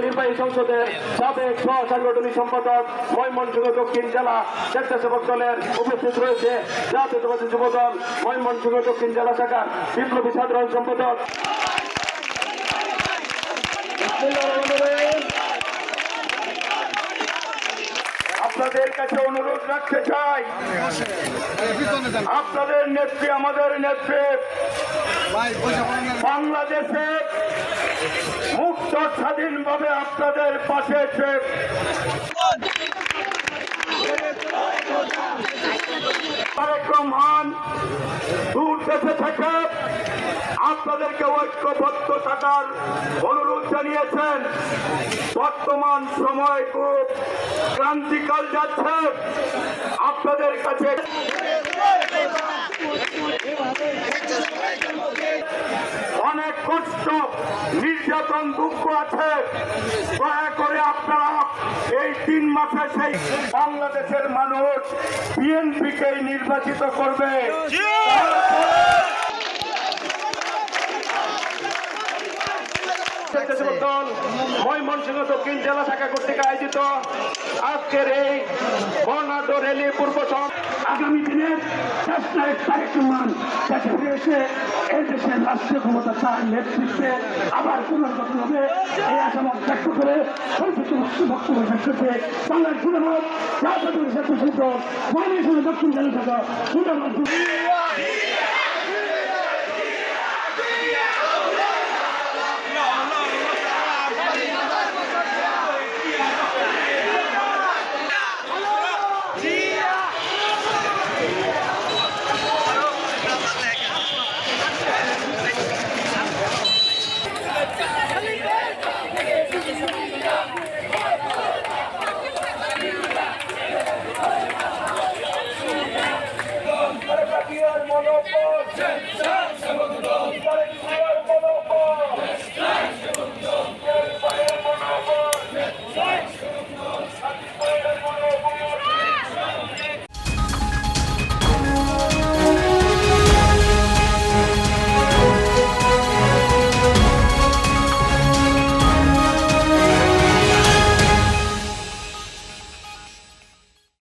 এই সংসদের সাবেক সহ সাংগঠনিক সম্পাদক ময়মনসিংহ দক্ষিণ জেলা স্বেচ্ছাসেবক দলের উপস্থিত রয়েছে। জাতীয়তাবাদী যুব দল ময়মনসিংহ দক্ষিণ জেলা শাখার বিপ্লবী সাধারণ সম্পাদক। আপনাদের কাছে অনুরোধ রাখতে চাই। আপনাদের নেত্রী আমাদের নেত্রী। বাংলাদেশে মুক্ত স্বাধীনভাবে আপনাদের পাশে এসে আপনাদেরকে ঐক্যবদ্ধ থাকার অনুরোধ জানিয়েছেন। বর্তমান সময় খুব ক্রান্তিকাল যাচ্ছে। আপনাদের কাছে নির্যাতন, দুঃখ আছে। দয়া করে আপনারা এই তিন মাসে সেই বাংলাদেশের মানুষ বিএনপিকে নির্বাচিত করবে। দল ময়মনসিংহ দক্ষিণ জেলা শাখা কর্তৃক আয়োজিত আজকের এই বর্ণাঢ্য র্যালি পূর্ব আগামী দিনে দেশনায়ক তারেক রহমান দেশে ফিরে এসে এই দেশের রাষ্ট্রীয় ক্ষমতা তার নেতৃত্বে আবার পুনর্গঠন হবে। এই আশাবাদ ব্যক্ত করে সংক্ষিপ্ত বক্তব্য শেষ করছে বাংলার সুনামত দক্ষিণ জেলা শাখা সুনামত Shut, shut.